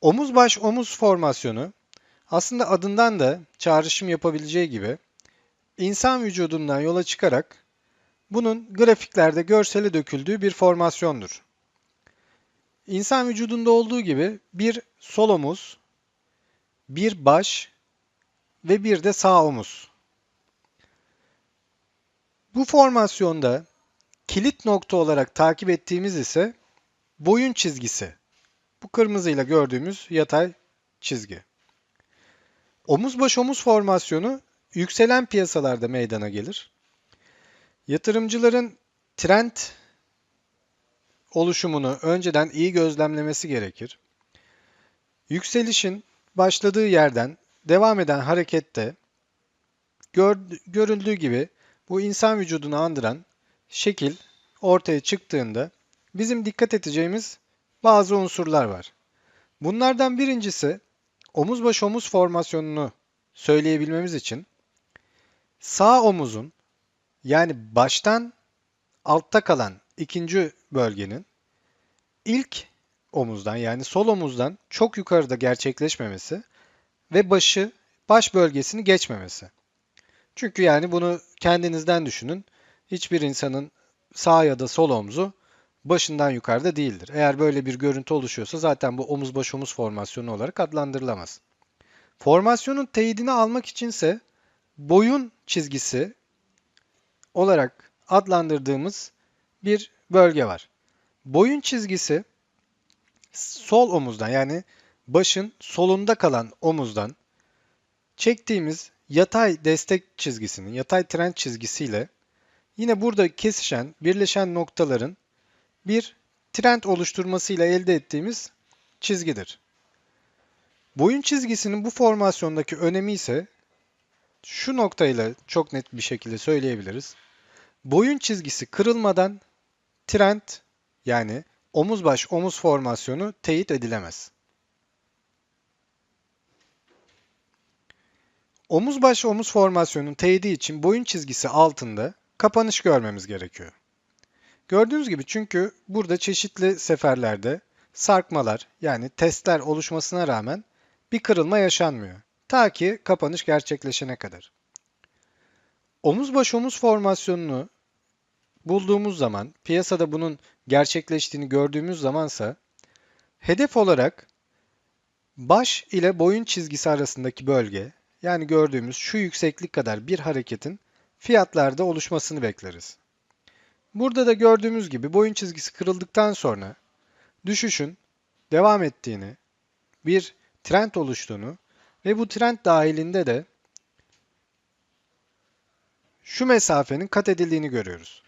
Omuz baş omuz formasyonu aslında adından da çağrışım yapabileceği gibi insan vücudundan yola çıkarak bunun grafiklerde görsele döküldüğü bir formasyondur. İnsan vücudunda olduğu gibi bir sol omuz, bir baş ve bir de sağ omuz. Bu formasyonda kilit nokta olarak takip ettiğimiz ise boyun çizgisi. Bu kırmızıyla gördüğümüz yatay çizgi. Omuz baş omuz formasyonu yükselen piyasalarda meydana gelir. Yatırımcıların trend oluşumunu önceden iyi gözlemlemesi gerekir. Yükselişin başladığı yerden devam eden harekette gör, görüldüğü gibi bu insan vücudunu andıran şekil ortaya çıktığında bizim dikkat edeceğimiz bazı unsurlar var. Bunlardan birincisi omuz baş omuz formasyonunu söyleyebilmemiz için sağ omuzun yani baştan altta kalan ikinci bölgenin ilk omuzdan yani sol omuzdan çok yukarıda gerçekleşmemesi ve başı baş bölgesini geçmemesi. Çünkü yani bunu kendinizden düşünün. Hiçbir insanın sağ ya da sol omzu başından yukarıda değildir. Eğer böyle bir görüntü oluşuyorsa zaten bu omuz baş omuz formasyonu olarak adlandırılamaz. Formasyonun teyidini almak içinse boyun çizgisi olarak adlandırdığımız bir bölge var. Boyun çizgisi sol omuzdan yani başın solunda kalan omuzdan çektiğimiz yatay destek çizgisinin, yatay trend çizgisiyle yine burada kesişen, birleşen noktaların bir trend oluşturmasıyla elde ettiğimiz çizgidir. Boyun çizgisinin bu formasyondaki önemi ise şu noktayla çok net bir şekilde söyleyebiliriz. Boyun çizgisi kırılmadan trend yani omuz baş omuz formasyonu teyit edilemez. Omuz baş omuz formasyonun teyidi için boyun çizgisi altında kapanış görmemiz gerekiyor. Gördüğünüz gibi çünkü burada çeşitli seferlerde sarkmalar yani testler oluşmasına rağmen bir kırılma yaşanmıyor. Ta ki kapanış gerçekleşene kadar. Omuz baş omuz formasyonunu bulduğumuz zaman, piyasada bunun gerçekleştiğini gördüğümüz zamansa hedef olarak baş ile boyun çizgisi arasındaki bölge yani gördüğümüz şu yükseklik kadar bir hareketin fiyatlarda oluşmasını bekleriz. Burada da gördüğümüz gibi boyun çizgisi kırıldıktan sonra düşüşün devam ettiğini, bir trend oluştuğunu ve bu trend dahilinde de şu mesafenin kat edildiğini görüyoruz.